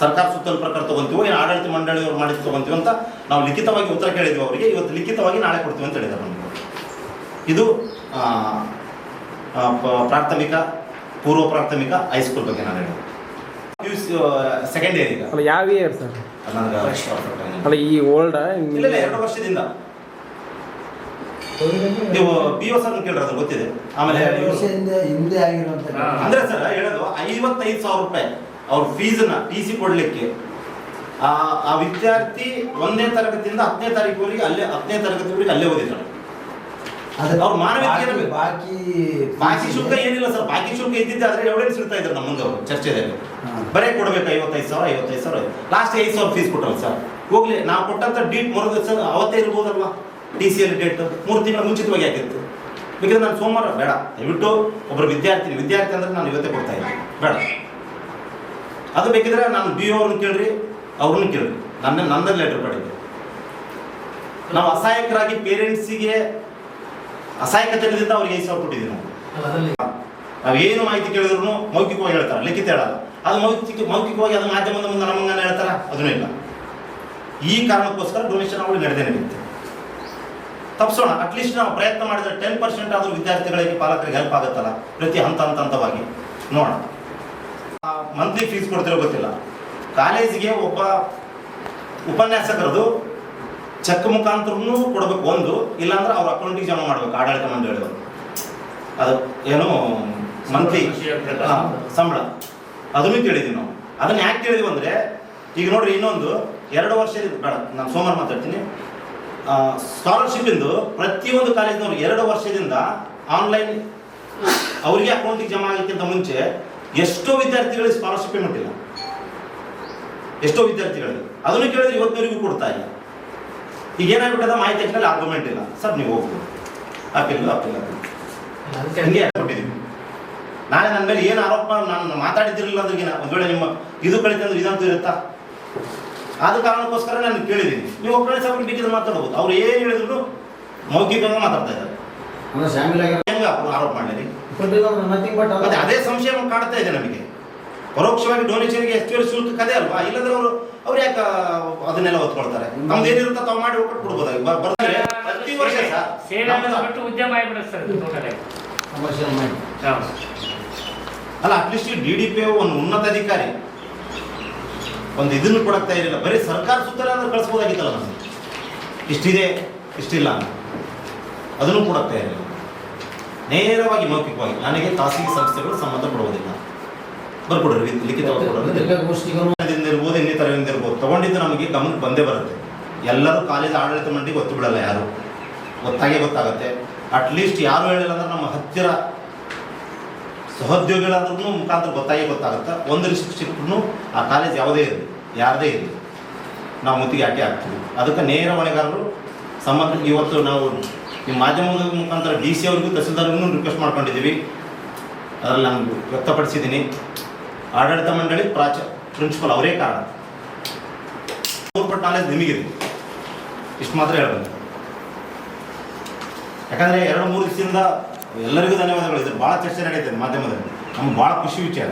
ಸರ್ಕಾರ ಸುತ್ತಲ ಪ್ರಕಾರ ತಗೊಂತೀವೋ, ಏನು ಆಡಳಿತ ಮಂಡಳಿಯವರು ಮಾಡಿದ್ದು ತಗೊಂತೀವಿ ಅಂತ ನಾವು ಲಿಖಿತವಾಗಿ ಉತ್ತರ ಕೇಳಿದ್ವಿ ಅವರಿಗೆ, ಇವತ್ತು ಲಿಖಿತವಾಗಿ ನಾಳೆ ಕೊಡ್ತೀವಿ ಅಂತ ಹೇಳಿದ್ದಾರೆ ಇದು ಆ, ಪ್ರಾಥಮಿಕ ಪೂರ್ವ ಪ್ರಾಥಮಿಕ ಹೈಸ್ಕೂಲ್ ಬಗ್ಗೆ ನಾನು ಹೇಳಿದೆ. P U C second year ಈಗ. ಅಲ್ಲ ಯಾವ ಇಯರ್ ಸರ್ ಅಲ್ಲ ಈ ಓಲ್ಡ್ ಇಲ್ಲ ಇಲ್ಲ ಎರಡು ವರ್ಷದಿಂದ. ನೀವು ಪಿ ಯು ಸರ್ ಕೇಳ್ರಿ ಅದು ಗೊತ್ತಿದೆ. ಆಮೇಲೆ ಹಿಂದೆ ಆಗಿರುವಂತ ಅಂದ್ರೆ ಸರ್ ಹೇಳೋದು ಐವತ್ತೈದು ಸಾವಿರ ರೂಪಾಯಿ ಅವ್ರ ಫೀಸನ್ನ ಟಿ ಸಿ ಕೊಡ್ಲಿಕ್ಕೆ. ಆ ಆ ವಿದ್ಯಾರ್ಥಿ ಒಂದನೇ ತರಗತಿಯಿಂದ ಹತ್ತನೇ ತಾರೀಕುವರೆಗೆ ಅಲ್ಲೇ ಹತ್ತನೇ ತರಗತಿವರೆಗೆ ಅಲ್ಲೇ ಓದಿದ್ದಾಳೆ. ಅವ್ರ ಮಾನವೀಯತೆಯನ್ನು ಬಾಕಿ ಬಾಕಿ ಶುಲ್ಕ ಏನಿಲ್ಲ ಸರ್. ಬಾಕಿ ಶುಲ್ಕ ಇದ್ದಿದ್ದೆ ಆದ್ರೆ ಎವಿಡೆನ್ಸ್ ಇಡ್ತಾ ಇದ್ದಾರೆ ನಮ್ಮ ಮುಂದೆ ಅವರು ಚರ್ಚೆದಲ್ಲಿ ಬರೇ ಕೊಡ್ಬೇಕು ಐವತ್ತೈದು ಸಾವಿರ ಐವತ್ತೈದು ಸಾವಿರ. ಲಾಸ್ಟ್ ಐದು ಸಾವಿರ ಫೀಸ್ ಕೊಟ್ಟರು ಸರ್. ಹೋಗ್ಲಿ ನಾವು ಕೊಟ್ಟಂತ ಡೇಟ್ ಮರದ ಸರ್ ಅವತ್ತೇ ಇರ್ಬೋದಲ್ವಾ? ಡಿ ಸಿ ಎಲ್ ಡೇಟ್ ಮೂರು ತಿಂಗಳ ಮುಂಚಿತವಾಗಿ ಆಗಿತ್ತು ಬೇಕಂದ್ರೆ ನಾನು ಸೋಮವಾರ ಬೇಡ. ದಯವಿಟ್ಟು ಒಬ್ಬರು ವಿದ್ಯಾರ್ಥಿ ವಿದ್ಯಾರ್ಥಿ ಅಂದ್ರೆ ನಾನು ಇವತ್ತೇ ಕೊಡ್ತಾ ಇದ್ದೀನಿ. ಬೇಡ. ಅದು ಬೇಕಿದ್ರೆ ನಾನು ಬಿ ಅವ್ರನ್ನ ಕೇಳ್ರಿ ಅವ್ರನ್ನ ಕೇಳ್ರಿ. ನನ್ನ ನನ್ನ ಲೆಟರ್ ಪಡೆದು. ನಾವು ಅಸಹಾಯಕರಾಗಿ ಪೇರೆಂಟ್ಸಿಗೆ ಅಸಹಾಯಕತೆಯಿಂದ ಅವ್ರಿಗೆ ಐದು ಸಾವಿರ ಕೊಟ್ಟಿದ್ದೀವಿ ನಾವು ನಾವು ಏನು ಮಾಹಿತಿ ಕೇಳಿದ್ರು ಮೌಖಿಕವಾಗಿ ಹೇಳ್ತಾರೆ ಲಿಖಿತ ಹೇಳಲ್ಲ. ಅದು ಮೌಖಿಕ ಮೌಖಿಕವಾಗಿ ಅದು ಮಾಧ್ಯಮದ ಮುಂದೆ ನಮ್ಮನ್ನ ಹೇಳ್ತಾರ ಅದನ್ನೂ ಇಲ್ಲ. ಈ ಕಾರಣಕ್ಕೋಸ್ಕರ ಡೊನೇಷನ್ ಅವಳು ನಡೆದೇ ನಡೆಯುತ್ತೆ. ತಪ್ಪಿಸೋಣ ಅಟ್ಲೀಸ್ಟ್ ನಾವು ಪ್ರಯತ್ನ ಮಾಡಿದ್ರೆ ಟೆನ್ ಪರ್ಸೆಂಟ್ ಆದರೂ ವಿದ್ಯಾರ್ಥಿಗಳಿಗೆ ಪಾಲಕರಿಗೆ ಹೆಲ್ಪ್ ಆಗುತ್ತಲ್ಲ ಪ್ರತಿ ಹಂತ ಹಂತ ಹಂತವಾಗಿ. ನೋಡೋಣ. ಮಂತ್ಲಿ ಫೀಸ್ ಕೊಡ್ತಿರೋ ಗೊತ್ತಿಲ್ಲ. ಕಾಲೇಜಿಗೆ ಒಬ್ಬ ಉಪನ್ಯಾಸಕರದು ಚೆಕ್ ಮುಖಾಂತರನು ಕೊಡಬೇಕು ಒಂದು, ಇಲ್ಲಾಂದ್ರೆ ಅವ್ರ ಅಕೌಂಟಿಗೆ ಜಮಾ ಮಾಡ್ಬೇಕು, ಆಡಳಿತ ಮಂಡಳಿಯವರು. ಅದು ಏನು ಮಂತ್ಲಿ ಸಂಬಳ. ಅದನ್ನು ಕೇಳಿದ್ವಿ ನಾವು. ಅದನ್ನ ಯಾಕೆ ಕೇಳಿದ್ವಿ ಅಂದ್ರೆ, ಈಗ ನೋಡ್ರಿ ಇನ್ನೊಂದು, ಎರಡು ವರ್ಷದ ಬೇಡ, ನಾನು ಸೋಮವಾರ ಮಾತಾಡ್ತೀನಿ. ಸ್ಕಾಲರ್ಶಿಪ್ ಇಂದು ಪ್ರತಿಯೊಂದು ಕಾಲೇಜಿನವರು ಎರಡು ವರ್ಷದಿಂದ ಆನ್ಲೈನ್ ಅವರಿಗೆ ಅಕೌಂಟಿಗೆ ಜಮಾ ಆಗಲಿಕ್ಕಿಂತ ಮುಂಚೆ ಎಷ್ಟೋ ವಿದ್ಯಾರ್ಥಿಗಳಿಗೆ ಸ್ಕಾಲರ್ಶಿಪ್ ಪೇಮೆಂಟ್ ಇಲ್ಲ ಎಷ್ಟೋ ವಿದ್ಯಾರ್ಥಿಗಳಿಗೆ. ಅದನ್ನು ಕೇಳಿದ್ರೆ ಇವತ್ತಿನವರಿಗೂ ಕೊಡ್ತಾ ಇಲ್ಲ. ಈಗ ಏನಾಗ್ಬಿಟ್ಟದ ಮಾಹಿತಿ ತಕ್ಷಣ ಆರ್ಗ್ಯುಮೆಂಟ್ ಇಲ್ಲ. ಸರ್ ನೀವು ಹೋಗ್ಬೋದು ಅಪ್ಪಿಲ್ಲ ಅಪ್ಪಿಲ್ಲ ಹಿಂಗೆ ಕೊಟ್ಟಿದ್ದೀವಿ ನಾಳೆ ನನ್ನ ಮೇಲೆ ಏನು ಆರೋಪ ನಾನು ಮಾತಾಡಿದ್ದಿರಲಿಲ್ಲ ಅಂದ್ರೆ ಒಂದು ವೇಳೆ ನಿಮ್ಮ ಇದು ಕಳಿತ ಅಂದ್ರೆ ಇದಂತೂ ಇರುತ್ತಾ? ಆದ ಕಾರಣಕ್ಕೋಸ್ಕರ ನಾನು ಕೇಳಿದ್ದೀನಿ ನೀವು ಒಬ್ಬರೇ ಸಾಕು ಬೇಕಿದ್ರೆ ಮಾತಾಡ್ಬೋದು. ಅವ್ರು ಏನು ಹೇಳಿದ್ರು ಮೌಖಿಕವಾಗಿ ಮಾತಾಡ್ತಾ ಇದ್ದಾರೆ. ಹೆಂಗ ಆರೋಪ ಮಾಡಲಿ ನಥಿಂಗ್ ಬಟ್ ಮತ್ತೆ ಅದೇ ಸಂಶಯ ಕಾಡ್ತಾ ಇದೆ ನಮಗೆ. ಪರೋಕ್ಷವಾಗಿ ಡೊನೇಷನ್ಗೆ ಎಷ್ಟು ಶುಲ್ಕ ಕದೆ ಅಲ್ವಾ? ಇಲ್ಲದ್ರೆ ಅವರು ಅವ್ರು ಯಾಕೆ ಅದನ್ನೆಲ್ಲ ಒತ್ಕೊಳ್ತಾರೆ ನಮ್ದು ಏನಿರುತ್ತೆ ತಾವು ಮಾಡಿ ಒಟ್ಟು ಕೊಡ್ಬೋದು? ಬರ್ತಾರೆ ಪ್ರತಿ ವರ್ಷ ಸರ್ ಉದ್ಯಮ ಅಲ್ಲ ಅಟ್ಲೀಸ್ಟ್ ಡಿ ಡಿ ಪಿ ಒಂದು ಉನ್ನತ ಅಧಿಕಾರಿ. ಒಂದು ಇದನ್ನು ಕೊಡಕ್ತಾ ಇರಲಿಲ್ಲ. ಬರೀ ಸರ್ಕಾರ ಸುತ್ತಲೇ ಅಂದ್ರೆ ಕಳಿಸ್ಬೋದಾಗಿತ್ತಲ್ಲ ನಮಗೆ? ಇಷ್ಟಿದೆ ಇಷ್ಟಿಲ್ಲ ಅದನ್ನು ಕೊಡಕ್ತಾ ಇರಲಿಲ್ಲ. ನೇರವಾಗಿ ಮೌಖಿಕವಾಗಿ. ನನಗೆ ಖಾಸಗಿ ಸಂಸ್ಥೆಗಳು ಸಂಬಂಧ ಪಡುವುದಿಲ್ಲ ಬರ್ಕೊಡ್ರಿ ಲಿಖಿತ ಇರ್ಬೋದು ಇನ್ನಿತರದಿಂದ ಇರ್ಬೋದು ತಗೊಂಡಿದ್ದು ನಮಗೆ ಗಮನಕ್ಕೆ ಬಂದೇ ಬರುತ್ತೆ. ಎಲ್ಲರೂ ಕಾಲೇಜ್ ಆಡಳಿತ ಮಂಡಿಗೆ ಗೊತ್ತು ಬಿಡಲ್ಲ ಯಾರು. ಗೊತ್ತಾಗೇ ಗೊತ್ತಾಗುತ್ತೆ. ಅಟ್ಲೀಸ್ಟ್ ಯಾರು ಹೇಳಿಲ್ಲ ಅಂದ್ರೆ ನಮ್ಮ ಹತ್ತಿರ ಸಹೋದ್ಯೋಗಿಗಳಾದ್ರೂ ಮುಖಾಂತರ ಗೊತ್ತಾಗೇ ಗೊತ್ತಾಗುತ್ತೆ. ಒಂದು ರಿಸ್ಟ್ರಿಕ್ಷನ್ ಆ ಕಾಲೇಜ್ ಯಾವುದೇ ಇರಲಿ ಯಾರದೇ ಇರಲಿ. ನಾವು ಮುತ್ತಿಗೆ ಹಾಕಿ ಆಗ್ತೀವಿ ಅದಕ್ಕೆ ನೇರ ಹೊಣೆಗಾರರು ಸಂಬಂಧ ಇವತ್ತು ನಾವು ಈ ಮಾಧ್ಯಮದ ಮುಖಾಂತರ ಡಿ ಸಿ ಅವ್ರಿಗೂ ತಹಸೀಲ್ದಾರ್ಗೂ ರಿಕ್ವೆಸ್ಟ್ ಮಾಡ್ಕೊಂಡಿದ್ದೀವಿ. ಅದರಲ್ಲಿ ನಾನು ವ್ಯಕ್ತಪಡಿಸಿದ್ದೀನಿ. ಆಡಳಿತ ಮಂಡಳಿ ಪ್ರಾಚ ಪ್ರಿನ್ಸಿಪಲ್ ಅವರೇ ಕಾರಣ. ಪೂರ್ಪಟ್ ನಾಲೆಜ್ ನಿಮಗಿದೆ. ಇಷ್ಟು ಮಾತ್ರ ಹೇಳ್ಬೋದು ಯಾಕಂದರೆ ಎರಡು ಮೂರು ದಿವಸದಿಂದ ಎಲ್ಲರಿಗೂ ಧನ್ಯವಾದಗಳು. ಇದು ಭಾಳ ಚರ್ಚೆ ನಡೀತದೆ ಮಾಧ್ಯಮದಲ್ಲಿ. ನಮ್ಗೆ ಭಾಳ ಖುಷಿ ವಿಚಾರ.